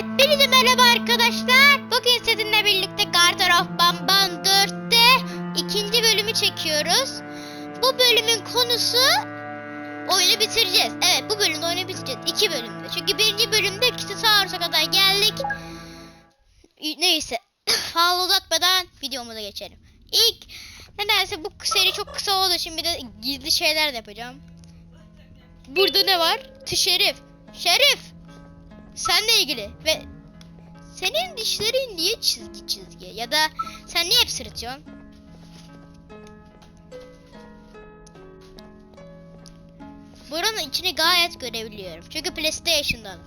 Hepinize merhaba arkadaşlar. Bugün sizinle birlikte Garter of Bamban 4'te ikinci bölümü çekiyoruz. Bu bölümün konusu oyunu bitireceğiz. Evet bu bölümde oyunu bitireceğiz. İki bölümde. Çünkü birinci bölümde Kitasaurus'a kadar geldik. Neyse. Fazla uzatmadan videomuza geçelim. İlk nedense bu seri çok kısa olduğu için bir de gizli şeyler de yapacağım. Burada ne var? Tı Şerif. Seninle ilgili ve senin dişlerin niye çizgi çizgi ya da sen niye hep sırıtıyorsun? Buranın içini gayet görebiliyorum. Çünkü PlayStation'dan.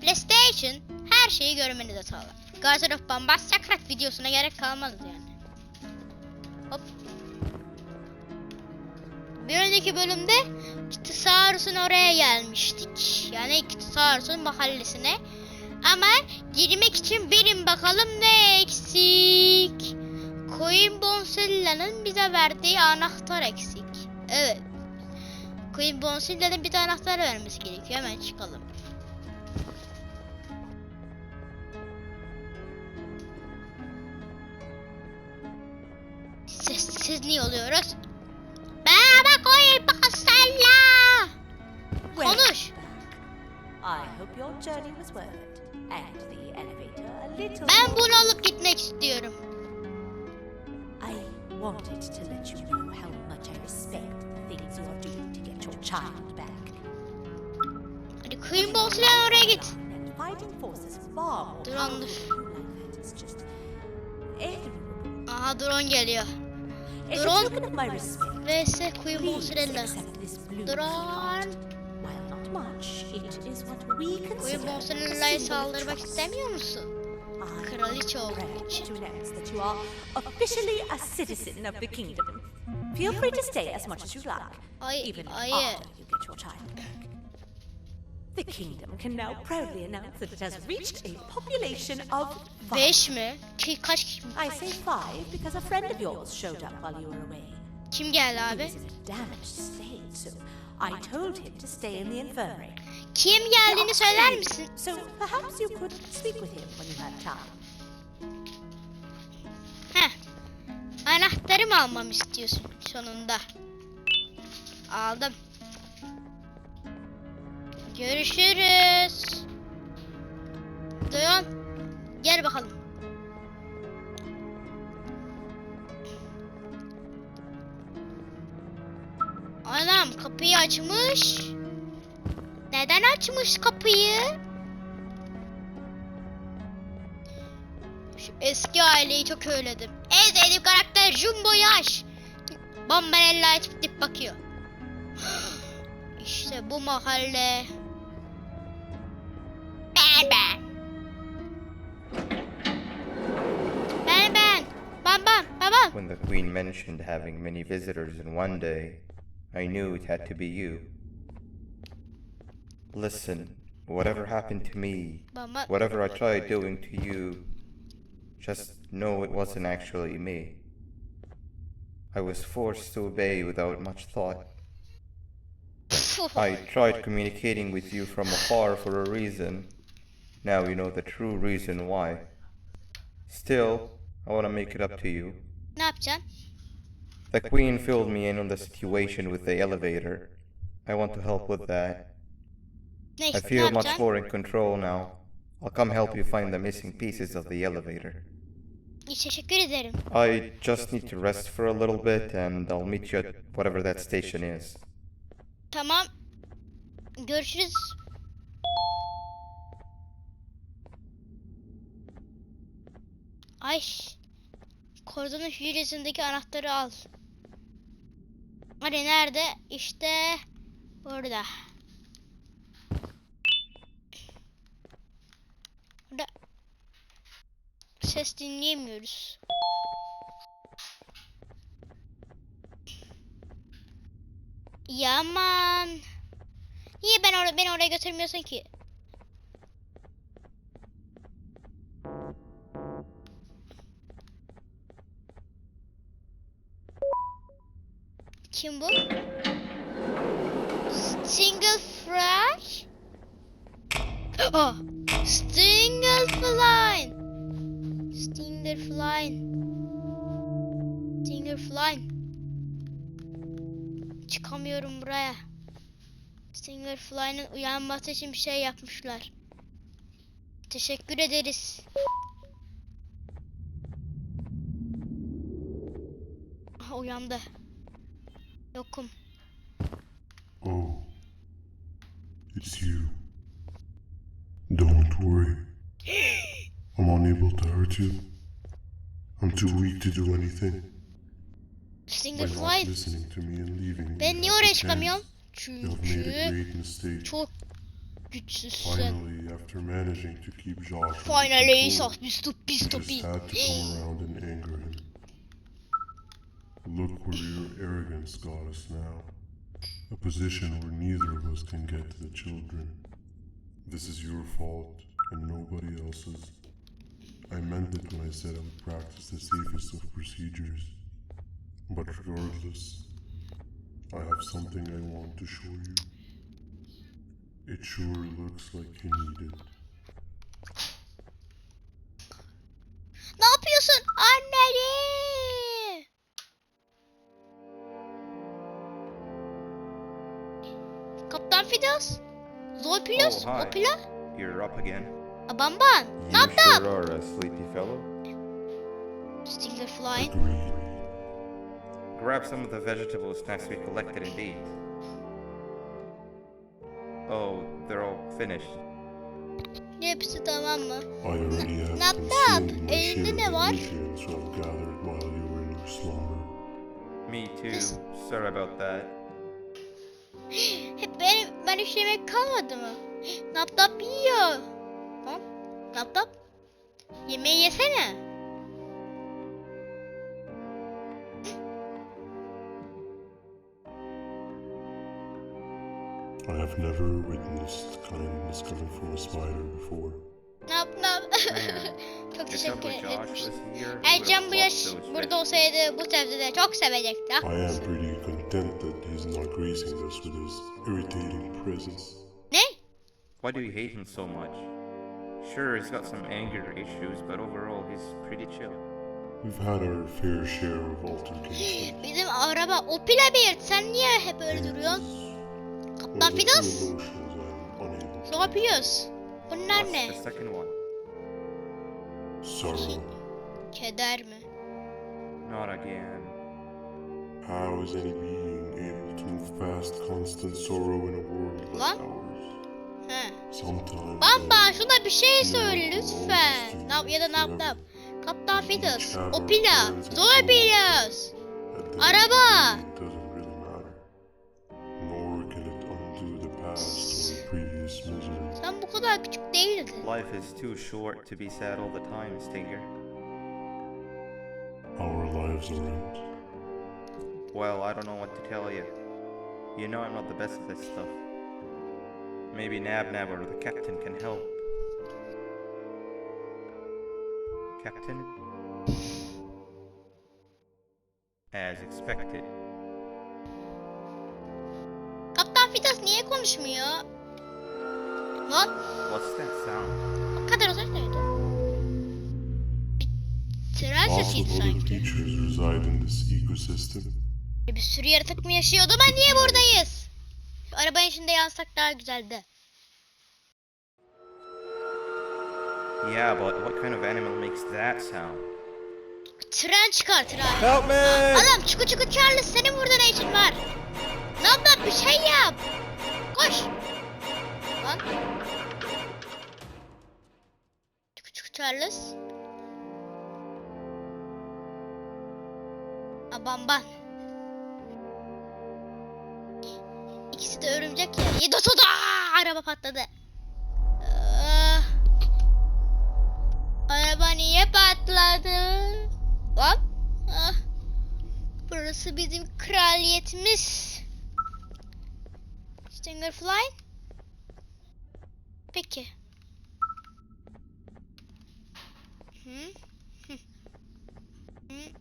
PlayStation her şeyi görmenize sağlar. Garden of Bombast Secret videosuna gerek kalmaz yani. Hop. Bir önceki bölümde Kitasaurus'un oraya gelmiştik. Yani Kitasaurus'un mahallesine. Ama girmek için benim bakalım ne eksik. Queen Bonsilla'nın bize verdiği anahtar eksik. Evet. Queen Bonsilla'nın bir anahtar vermesi gerekiyor. Hemen çıkalım. Sessiz niye oluyoruz? Doing to get your child back. Hadi Queen Bonsilla'nın oraya git. And fighting forces far more Dur, powerful Andır. than you like that is just admirable. Aha drone geliyor. Drone. vs this blue Drone. Symbol of saldırmak trust. istemiyor musun? I Kraliçe am olduğu proud için. to announce that you are officially a citizen of the kingdom. Feel free to stay as much as you like, Ay, even ay. after you get your child back. The kingdom can now proudly announce that it has reached a population of five. Beş mi? Ki kaç I say five because a friend of yours showed up while you were away. kim geldi He abi? was in a damaged state, so I told him to stay in the infirmary. Kim geldiğini söyler misin? So perhaps you could speak with him when you have time. Heh. Anahtarı mı almamı istiyorsun sonunda? Aldım. Görüşürüz. Dayan. Gel bakalım. Anam kapıyı açmış. Neden açmış kapıyı? Şu eski aileyi çok özledim. En sevdiğim karakter Jumbo Yaş. Bomberella açıp dip bakıyor. İşte bu mahalle. Ben ben. Ben ben. Bam bam. When the Queen mentioned having many visitors in one day, I knew it had to be you. Listen, whatever happened to me, whatever I tried doing to you, just know it wasn't actually me. I was forced to obey without much thought. I tried communicating with you from afar for a reason. Now you know the true reason why. Still, I want to make it up to you. The Queen filled me in on the situation with the elevator. I want to help with that. Ne I işte ne feel much more in control now. I'll come help you find the missing pieces of the elevator. İyi, Teşekkür ederim. I just need to rest for a little bit and I'll meet you at whatever that station is. Tamam. Görüşürüz. Ay. Koridorun hücresindeki anahtarı al. Hani nerede? İşte burada. Burada ses dinleyemiyoruz. Yaman. Niye ben oraya beni oraya götürmüyorsun ki? Kim bu? Single Fresh? Oh, Çıkamıyorum buraya. Stinger Fly'ın uyanması için bir şey yapmışlar. Teşekkür ederiz. Aha uyandı. Yokum. Oh, it's you. Don't worry. I'm unable to hurt you. I'm too weak to do anything. Leaving me Ben niye without oraya a çıkamıyorum? chance. You have made a Çünkü great mistake. çok güçsüzsün. Finally, after managing to keep Josh under Finally, control, sos bir stop bir you stop just had to come eh. around and anger him. Look where your arrogance got us now. A position where neither of us can get to the children. This is your fault and nobody else's. I meant it when I said I would practice the safest of procedures. But regardless, I have something I want to show you. It sure looks like you need it. Ne yapıyorsun anneni? Kaptan Fidos? Zolpilos? Oh, hi. Opila? You're up again. Abamban? You Ne yaptın? sure are a sleepy fellow. Stinger Flying. Agreed. Grab some of the vegetable snacks we collected indeed. Oh, they're all finished. Hepsi tamam mı? I already have Nap consumed nap. my share Elinde of ne the var? nutrients I've gathered while you were in your slumber. Me too. Sorry about that. Hep benim, ben hiç yemek kalmadı mı? Nap nap yiyor. Ha? Nap nap. Yemeği yesene. I have never witnessed kindness coming from a spider before. Nap nap. Çok teşekkür ederim. Ercan bu yaş burada olsaydı bu sebzeleri çok sevecekti. I am pretty content that he's not gracing us with his irritating presence. Ne? Why do you hate him so much? Sure, he's got some anger issues, but overall, he's pretty chill. We've had our fair share of altercations. Bizim araba Opel bir. Sen niye hep öyle duruyorsun? Ne yapıyoruz? Bunlar ne? Sorrow. Keder mi? Not again. How is any being able to move past constant sorrow in a world like Lan? ours? He. Sometimes Bamba I- şuna bir şey söyle lütfen. Nap ya da nap nap. Kaptan Fidos. Opila. Zorbilos. At the Araba. Kadar küçük değildin. Life is too short to be sad all the time, Stinger. Our lives aren't. Well, I don't know what to tell you. You know I'm not the best at this stuff. Maybe Nab Nab or the captain can help. Captain? As expected. Kaptan Fidos niye konuşmuyor? Lan What's that sound? o kadar uzak neydi? Bir tren sesiydi sanki. creatures reside in this ecosystem. Bir sürü yaratık mı yaşıyordu ama niye buradayız? Şu arabanın içinde yansak daha güzeldi. Yeah, but what kind of animal makes that sound? Tren çıkartır abi. Help me! Adam çuku çuku Charles senin burada ne işin var? Ne yap bir şey yap. Koş. Lan. Çuku Charles. Abamban. İkisi de örümcek ya. Yedi soda! Araba patladı. Ah. Araba niye patladı? Lan. Ah. Burası bizim kraliyetimiz. Stinger Fly peki? Hı? Hı. Hı.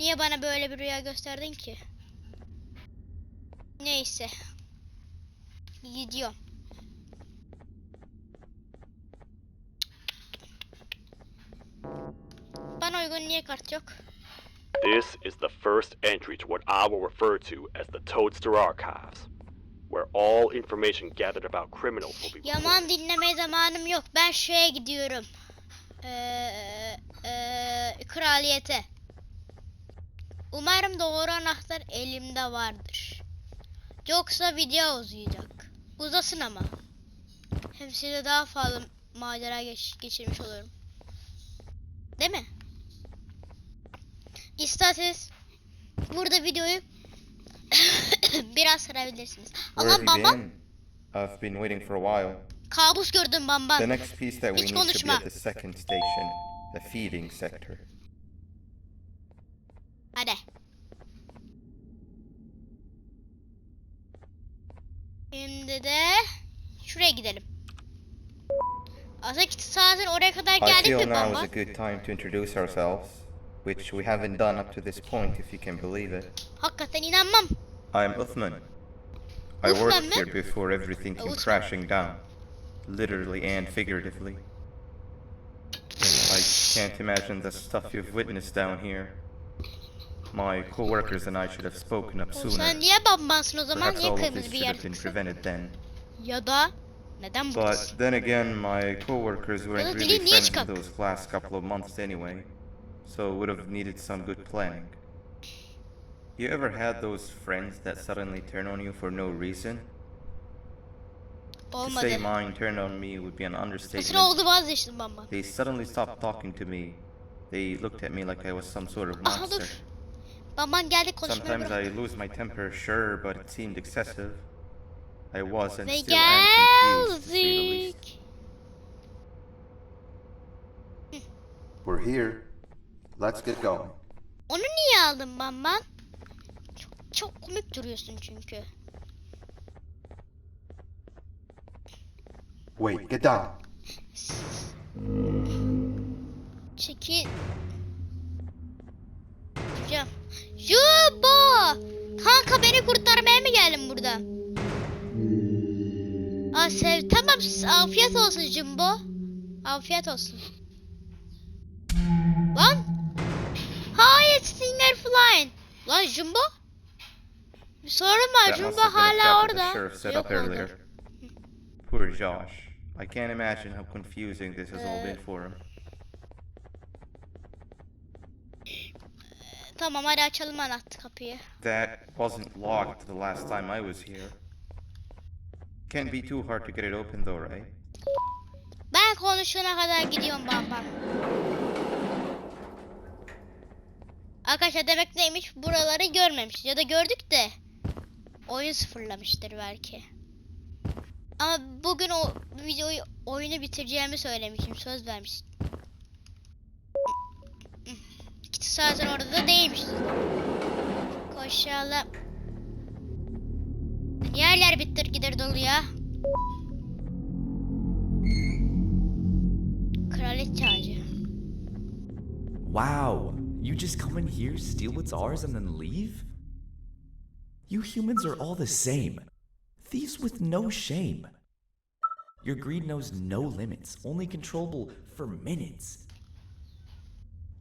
Niye bana böyle bir rüya gösterdin ki? Neyse. Gidiyorum. Bana uygun niye kart yok? This is the first entry to what I will refer to as the Toadster Archives where all information gathered about criminals will be Yaman dinlemeye zamanım yok. Ben şeye gidiyorum. Ee, ee, kraliyete. Umarım doğru anahtar elimde vardır. Yoksa video uzayacak. Uzasın ama. Hem size daha fazla macera geç- geçirmiş olurum. Değil mi? İsterseniz burada videoyu biraz sarabilirsiniz. Where have Ama you baba been? I've been waiting for a while. kabus gördüm bamba. The next piece that we Hiç need to be konuşma. at the second station, the feeding sector. Hadi. Şimdi de şuraya gidelim. Aslında zaten oraya kadar I geldik feel now is bamba? a good time to introduce ourselves, which we haven't done up to this point, if you can believe it. Hakikaten inanmam. I'm Uthman. I worked here before everything came crashing down, literally and figuratively. I can't imagine the stuff you've witnessed down here. My co-workers and I should have spoken up sooner. sen niye bambansın o zaman? Perhaps Niye all of this kırmızı bir should have been prevented then. Ya da neden bu kız? But then again, my co-workers weren't really dilin niye friends in those last couple of months anyway, so would have needed some good planning. You ever had those friends that suddenly turn on you for no reason? To say Olmadı. mine turned on me would be an Nasıl understatement. oldu vazgeçtim bamba. They suddenly stopped talking to me. They looked at me like I was some sort of Aha monster. dur. Bamban geldi konuşmaya Sometimes bırak. I lose my temper, sure, but it seemed excessive. I was and Ve still am confused, to say the least. geldik. We're here. Let's get going. Onu niye aldın Bamban? Çok, komik duruyorsun çünkü. Wait, get down. Çekil. Hocam. Jubo! Kanka beni kurtarmaya mı geldin burada? Aa sev tamam afiyet olsun Jumbo. Afiyet olsun. Lan! Hayır Stinger Flying. Lan Jumbo? Sorun var That Jumbo must have been a hala orada. Yok oldu. Poor Josh. I can't imagine how confusing this has all been for him. Tamam hadi açalım anahtar kapıyı. That wasn't locked the last time I was here. Can't be too hard to get it open though, right? Ben konuşana kadar gidiyorum bam bam. Arkadaşlar demek neymiş? Buraları görmemiş ya da gördük de oyun sıfırlamıştır belki. Ama bugün o videoyu oyunu bitireceğimi söylemiştim. Söz vermiştim. İki zaten orada da değilmiş. Koşalım. Yerler bittir gider dolu ya. Kraliçe ağacı. Wow, you just come in here, steal what's ours, and then leave? You humans are all the same. Thieves with no shame. Your greed knows no limits, only controllable for minutes.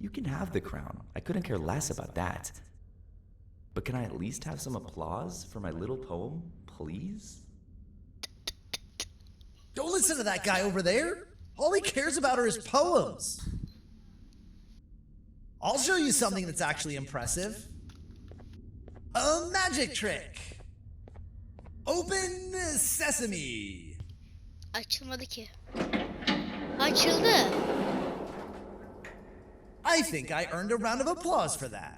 You can have the crown. I couldn't care less about that. But can I at least have some applause for my little poem, please? Don't listen to that guy over there. All he cares about are his poems. I'll show you something that's actually impressive. A magic trick. Open sesame. Açılmadı ki. Açıldı. I think I earned a round of applause for that.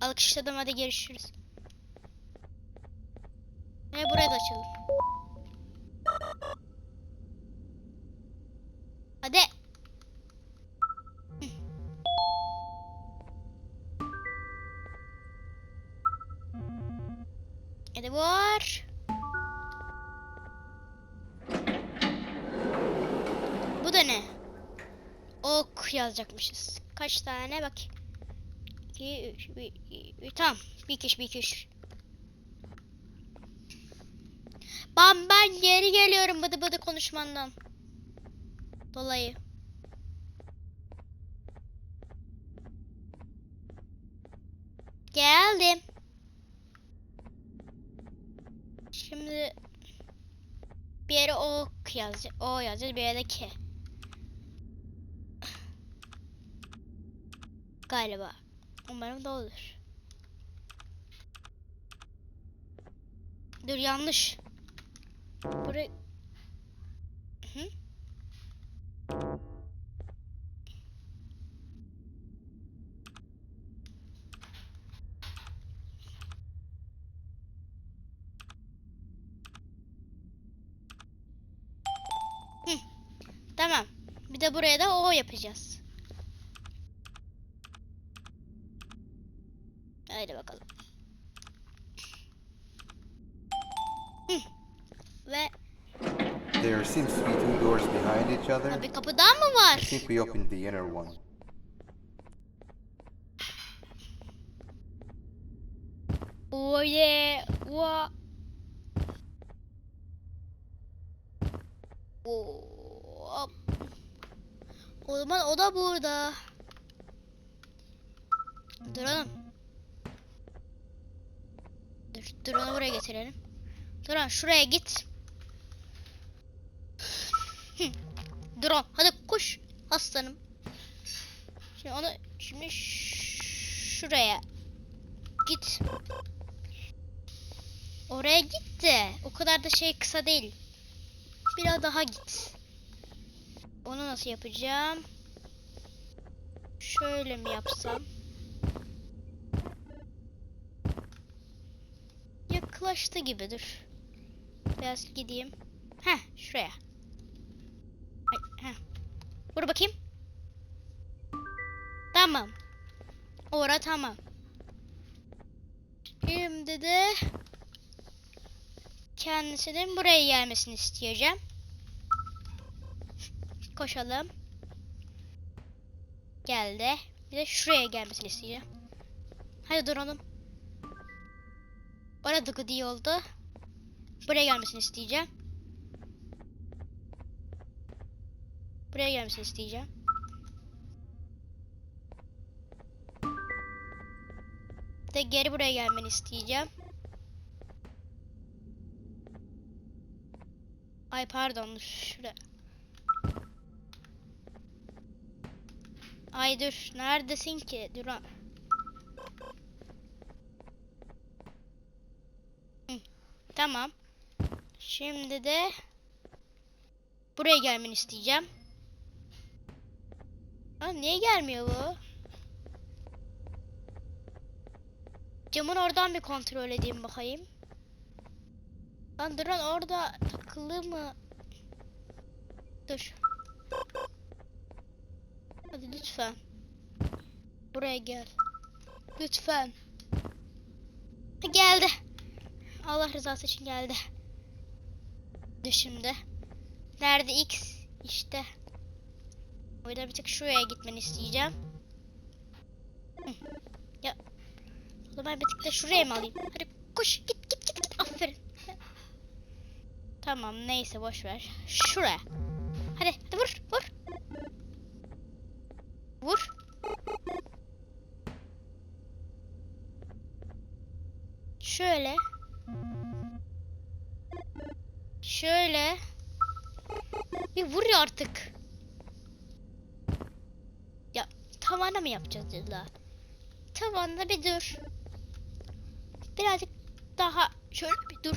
Alkışladım hadi görüşürüz. Ve buraya da açalım. Hadi. var. Bu da ne? Ok yazacakmışız. Kaç tane bak. 2 3 1 tam. Bir kişi bir kişi. Ben ben geri geliyorum bıdı bıdı konuşmandan. Dolayı. Geldim. Yazacağız. O yazacağız. Bir yere K. Galiba. Umarım da olur. Dur yanlış. Buraya... yapacağız. Haydi bakalım. Hı. Ve There seems to be two doors behind each other. bir kapı daha mı I var? think we opened the inner one. Oh yeah. Wa. Hop. O zaman o da burada. Duralım. Dur, onu buraya getirelim. Duran şuraya git. Duran hadi koş aslanım. Şimdi onu şimdi şuraya git. Oraya git de o kadar da şey kısa değil. Biraz daha git. Onu nasıl yapacağım? Şöyle mi yapsam? Yaklaştı gibi dur. Biraz gideyim. Heh şuraya. Ay, Heh. Vur bakayım. Tamam. Ora tamam. Şimdi de kendisinin buraya gelmesini isteyeceğim. Koşalım. Geldi. Bir de şuraya gelmesini isteyeceğim. Hadi duralım. Orada gıdı oldu. Buraya gelmesini isteyeceğim. Buraya gelmesini isteyeceğim. Bir de geri buraya gelmeni isteyeceğim. Ay pardon şurada. Ay dur neredesin ki Duran? Tamam. Şimdi de buraya gelmeni isteyeceğim. Aa, niye gelmiyor bu? Camın oradan bir kontrol edeyim bakayım. Lan Duran orada takılı mı? Dur. Hadi lütfen. Buraya gel. Lütfen. Geldi. Allah rızası için geldi. Dur şimdi. Nerede X? İşte. O yüzden bir tık şuraya gitmeni isteyeceğim. Ya. O zaman bir tık da şuraya mı alayım? Hadi koş git git git. git. Aferin. Tamam neyse boş ver. Şuraya. Hadi, hadi vur. Vur. Daha şöyle bir dur.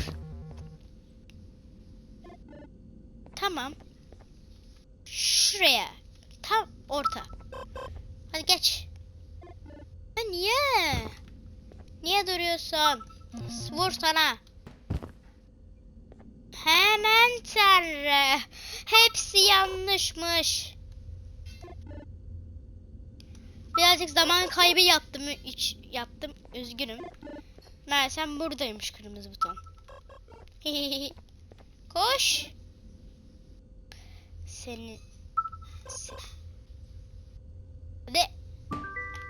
Tamam. Şuraya. Tam orta. Hadi geç. Ya niye? Niye duruyorsun? Vur sana. Hemen tanrı. Hepsi yanlışmış. Birazcık zaman kaybı yaptım. Hiç yaptım. Üzgünüm. Meğersem buradaymış kırmızı buton. Koş. Seni... Se- Hadi.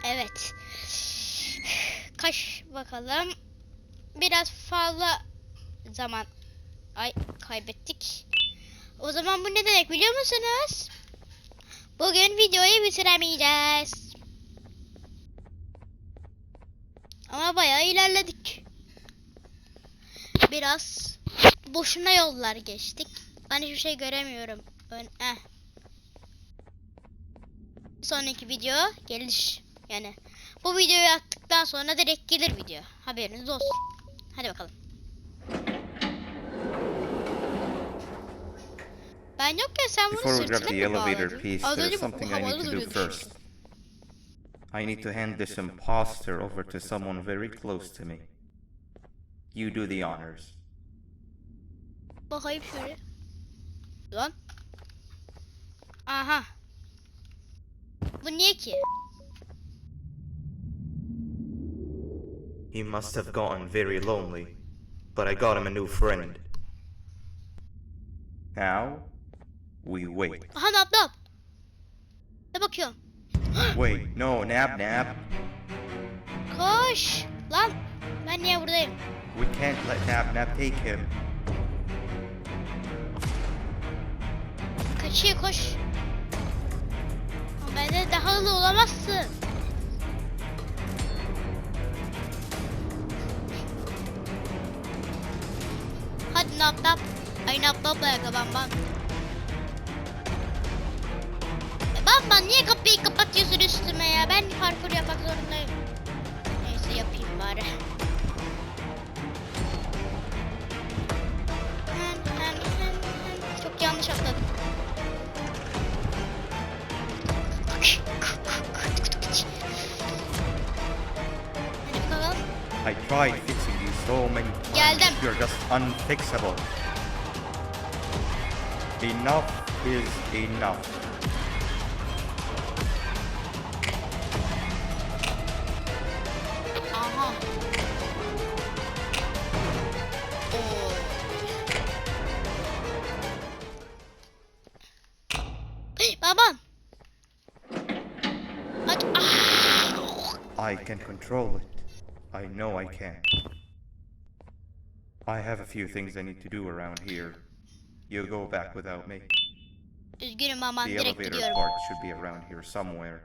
Evet. Kaç bakalım. Biraz fazla zaman ay kaybettik. O zaman bu ne demek biliyor musunuz? Bugün videoyu bitiremeyeceğiz. Ama bayağı ilerledik. Biraz boşuna yollar geçtik. Ben hiçbir şey göremiyorum. Ön, eh. Sonraki video gelir. Yani bu videoyu attıktan sonra direkt gelir video. Haberiniz olsun. Hadi bakalım. Ben yokken sen bunu Before we grab sırtına the mı elevator bağladın? piece, Az there's önce bu something I havalı need to do duruyordu first. I need to hand this imposter over to someone very close to me. You do the honors. Bakayım şöyle. Lan. Aha. Bu niye ki? He must have gotten very lonely, but I got him a new friend. Now, we wait. Aha nap nap. Ne bakıyorsun? Wait, no, Nab Nab. Koş. Lan. Ben niye buradayım? We can't let Nab Nab take him. Kaçıyor koş. Ama benden daha hızlı olamazsın. Hadi nap. Ay nap ayakkabı bam bam. E, niye kapıyı kapatıyorsun üstüme ya? Ben parkur yapmak zorundayım. Neyse yapayım bari. Çok yanlış atladım. I tried fixing you so many times. Geldim. You're just unfixable. Enough is enough. I can control it. I know I can. I have a few things I need to do around here. You go back without me. Üzgünüm aman The direkt elevator gidiyorum. part should be around here somewhere.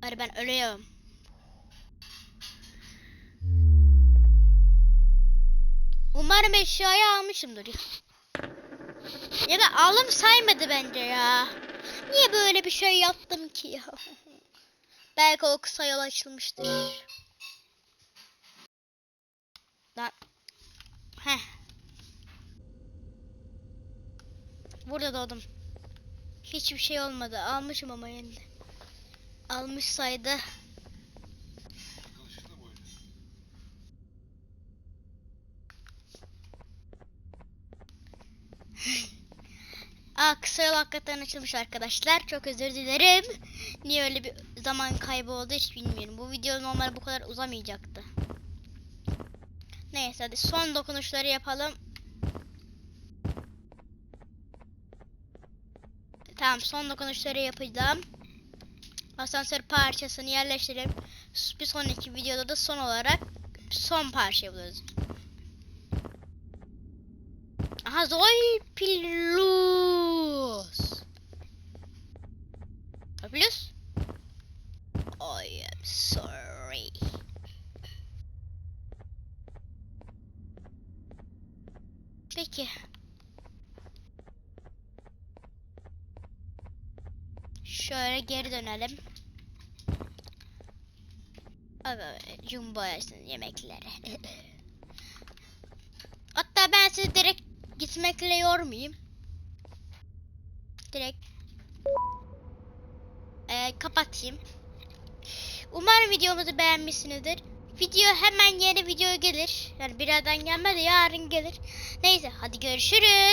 Hadi ben ölüyorum. Umarım eşyayı almışımdır ya. Ya da alım saymadı bence ya. Niye böyle bir şey yaptım ki ya? Belki o kısa yol açılmıştır. Lan. Heh. Burada doğdum. Hiçbir şey olmadı. Almışım ama yine. de. Almış saydı. Aa kısa yol hakikaten açılmış arkadaşlar. Çok özür dilerim. Niye öyle bir zaman kaybı oldu hiç bilmiyorum. Bu video normal bu kadar uzamayacaktı. Neyse hadi son dokunuşları yapalım. Tamam son dokunuşları yapacağım. Asansör parçasını yerleştirelim. Bir sonraki videoda da son olarak son parça buluruz. Aha Zoe Pilus. Pilus? I am sorry. Peki. Şöyle Aga, Jumbo yesin yemekleri. Hatta ben sizi direkt gitmekle yormayayım. Direkt Ee, kapatayım. Umarım videomuzu beğenmişsinizdir. Video hemen yeni video gelir. Yani birazdan gelmez de yarın gelir. Neyse hadi görüşürüz.